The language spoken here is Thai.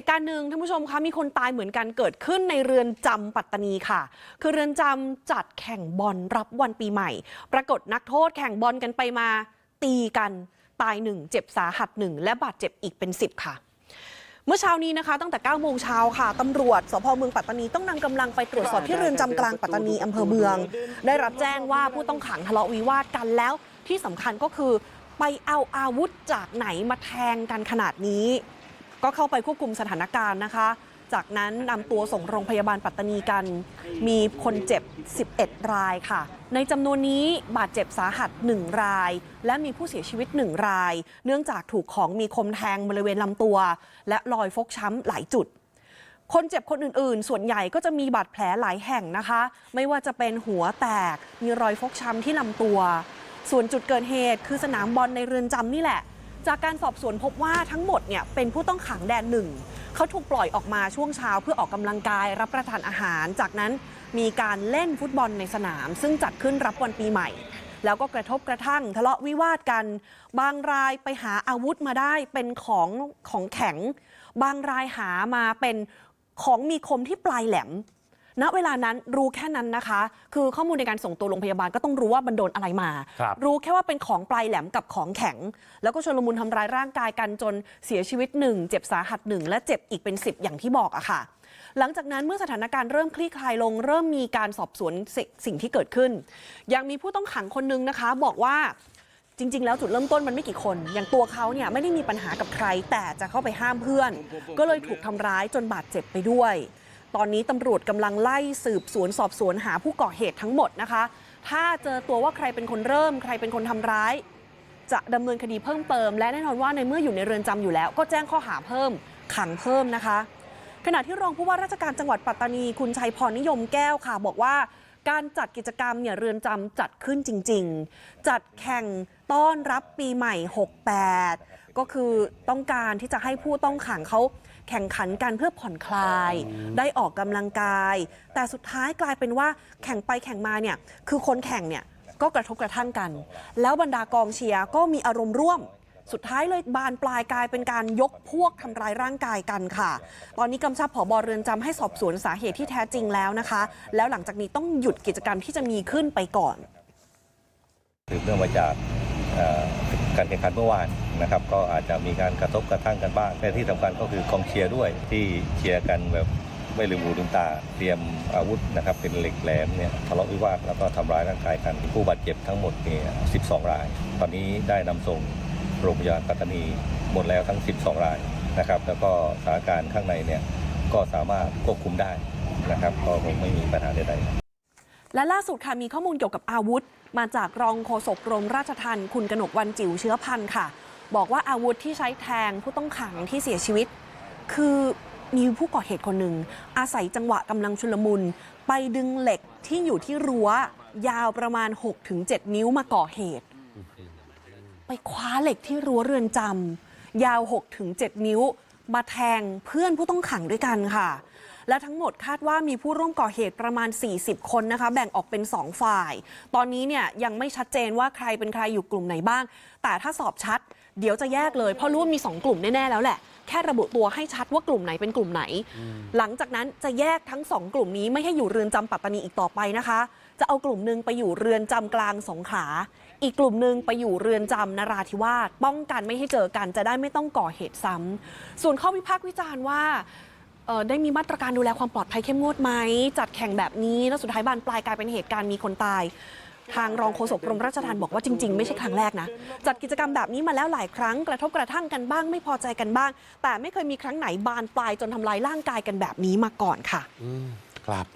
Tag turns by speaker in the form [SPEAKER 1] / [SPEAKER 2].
[SPEAKER 1] ตุการณ์หนึ่งท่านผู้ชมคะมีคนตายเหมือนกันเกิดขึ้นในเรือนจำปัตตานีค่ะ คือเรือนจำจัดแข่งบอลรับวันปีใหม่ ปรากฏนักโทษแข่งบอลกันไปมาตีกันตายหนึ่งเจ็บสาหัสหนึ่งและบาดเจ็บอีกเป็นสิบค่ะ เมื่อเช้านี้นะคะ ตั้งแต่9โมงเช้าค่ะตำรวจสพเมืองปัตตานีต้องนำกำลังไปตรวจสอบที่เรือนจำกลางปัตตานีอำเภอเมือง ได้รับแจ้งว่าผู้ต้องขังทะเลาะวิวาทกันแล้ว ที่สำคัญก็คือไปเอาอาวุธจากไหนมาแทงกันขนาดนี้ ก็เข้าไปควบคุมสถานการณ์นะคะ จากนั้นนำตัวส่งโรงพยาบาลปัตตานีกัน มีคนเจ็บ 11 รายค่ะ ในจำนวนนี้บาดเจ็บสาหัส 1 ราย และมีผู้เสียชีวิต 1 ราย เนื่องจากถูกของมีคมแทงบริเวณลำตัว และรอยฟกช้ำหลายจุดคนเจ็บคนอื่นๆ ส่วนใหญ่ก็จะมีบาดแผลหลายแห่งนะคะ ไม่ว่าจะเป็นหัวแตก มีรอยฟกช้ำที่ลำตัว ส่วนจุดเกิดเหตุคือสนามบอลในเรือนจำนี่แหละ จากการสอบสวนพบว่าทั้งหมดเนี่ยเป็นผู้ต้องขังแดนหนึ่งเขาถูกปล่อยออกมาช่วงเช้าเพื่อออกกำลังกายรับประทานอาหาร จากนั้นมีการเล่นฟุตบอลในสนาม ซึ่งจัดขึ้นรับวันปีใหม่ แล้วก็กระทบกระทั่งทะเลาะวิวาทกัน บางรายไปหาอาวุธมาได้เป็นของของแข็ง บางรายหามาเป็นของมีคมที่ปลายแหลม ณเวลานั้นรู้แค่นั้นนะคะ คือข้อมูลในการส่งตัวโรงพยาบาลก็ต้องรู้ว่ามันโดนอะไรมา
[SPEAKER 2] ครับ
[SPEAKER 1] รู้แค่ว่าเป็นของปลายแหลมกับของแข็ง แล้วก็ชนลมุนทำร้ายร่างกายกันจนเสียชีวิตหนึ่งเจ็บสาหัสหนึ่งและเจ็บอีกเป็นสิบอย่างที่บอกอะค่ะ หลังจากนั้นเมื่อสถานการณ์เริ่มคลี่คลายลง เริ่มมีการสอบสวนสิสิ่งที่เกิดขึ้น ยังมีผู้ต้องขังคนนึงนะคะ บอกว่าจริง ๆ แล้วจุดเริ่มต้นมันไม่กี่คน อย่างตัวเขาเนี่ยไม่ได้มีปัญหากับใคร แต่จะเข้าไปห้ามเพื่อน ก็เลยถูกทำร้ายจนบาดเจ็บไปด้วย ตอนนี้ตำรวจกำลังไล่สืบสวนสอบสวนหาผู้ก่อเหตุทั้งหมดนะคะ ถ้าเจอตัวว่าใครเป็นคนเริ่ม ใครเป็นคนทำร้าย จะดำเนินคดีเพิ่มเติม และแน่นอนว่าในเมื่ออยู่ในเรือนจำอยู่แล้ว ก็แจ้งข้อหาเพิ่ม ขังเพิ่มนะคะ ขณะที่รองผู้ว่าราชการจังหวัดปัตตานีคุณชัยพรนิยมแก้วค่ะ บอกว่า การจัดกิจกรรมเนี่ยเรือนจำจัดขึ้นจริง ๆ จัดแข่งต้อนรับปีใหม่ 68 ก็คือต้องการที่จะให้ผู้ต้องขังเขาแข่งขันกันเพื่อผ่อนคลาย ได้ออกกำลังกาย แต่สุดท้ายกลายเป็นว่าแข่งไปแข่งมาเนี่ยคือคนแข่งเนี่ยก็กระทบกระทั่งกัน แล้วบรรดากองเชียร์ก็มีอารมณ์ร่วม สุดท้ายเลยบานปลายกลายเป็นการยกพวกทำร้ายร่างกายกันค่ะ ตอนนี้กำชับผอบเรือนจำให้สอบสวนสาเหตุที่แท้จริงแล้วนะคะ แล้วหลังจากนี้ต้องหยุดกิจกรรมที่จะมีขึ้นไปก่อน
[SPEAKER 3] สืบเนื่องมาจากการแข่งขันเมื่อวานนะครับ ก็อาจจะมีการกระทบกระทั่งกันบ้าง แต่ที่สำคัญก็คือกองเชียร์ด้วยที่เชียร์กันแบบไม่ลืมหูลืมตา เตรียมอาวุธนะครับเป็นเหล็กแหลมเนี่ยทะเลาะวิวาทแล้วก็ทำร้ายร่างกายกันผู้บาดเจ็บทั้งหมดเนี่ย12 ราย ตอนนี้ได้นำส่ง โรงพยาบาลปัตตานีหมดแล้วทั้ง 12 รายนะครับ แล้วก็สถานการณ์ข้างในเนี่ยก็สามารถควบคุมได้นะครับก็คงไม่มีปัญหาใดๆ
[SPEAKER 1] และล่าสุดค่ะมีข้อมูลเกี่ยวกับอาวุธ มาจากรองโฆษกกรมราชทัณฑ์คุณกนกวันจิ๋วเชื้อพันธ์ค่ะ บอกว่าอาวุธที่ใช้แทงผู้ต้องขังที่เสียชีวิต คือมีผู้ก่อเหตุคนหนึ่ง อาศัยจังหวะกำลังชุลมุน ไปดึงเหล็กที่อยู่ที่รั้วยาวประมาณ 6-7 นิ้วมาก่อเหตุ ไปคว้าเหล็กที่รั้วเรือนจำยาว 6-7 นิ้ว มาแทงเพื่อนผู้ต้องขังด้วยกันค่ะ และทั้งหมดคาดว่ามีผู้ร่วมก่อเหตุประมาณ 40 คนนะคะ แบ่งออกเป็น 2 ฝ่าย ตอนนี้เนี่ยยังไม่ชัดเจนว่าใครเป็นใครอยู่กลุ่มไหนบ้าง แต่ถ้าสอบชัด เดี๋ยวจะแยกเลยเพราะรู้ว่ามี 2 กลุ่มแน่ๆแล้วแหละแค่ระบุตัวให้ชัดว่ากลุ่มไหนเป็นกลุ่มไหน หลังจากนั้นจะแยกทั้ง 2 กลุ่มนี้ไม่ให้อยู่เรือนจำปัตตานีอีกต่อไปนะคะ จะเอากลุ่มหนึ่งไปอยู่เรือนจำกลางสงขลาอีกกลุ่มหนึ่งไปอยู่เรือนจำนราธิวาสป้องกันไม่ให้เจอกันจะได้ไม่ต้องก่อเหตุซ้ำส่วนข้อวิพากษ์วิจารณ์ว่าเอ่อ ได้มีมาตรการดูแลความปลอดภัยเข้มงวดไหม จัดแข่งแบบนี้ แล้วสุดท้ายบานปลายกลายเป็นเหตุการณ์มีคนตาย ทางรองโฆษกกรมราชทัณฑ์บอกว่าจริง ๆ ไม่ใช่ครั้งแรกนะ จัดกิจกรรมแบบนี้มาแล้วหลายครั้ง กระทบกระทั่งกันบ้าง ไม่พอใจกันบ้าง แต่ไม่เคยมีครั้งไหนบานปลายจนทำลายร่างกายกันแบบนี้มาก่อนค่ะ
[SPEAKER 2] อืมครับ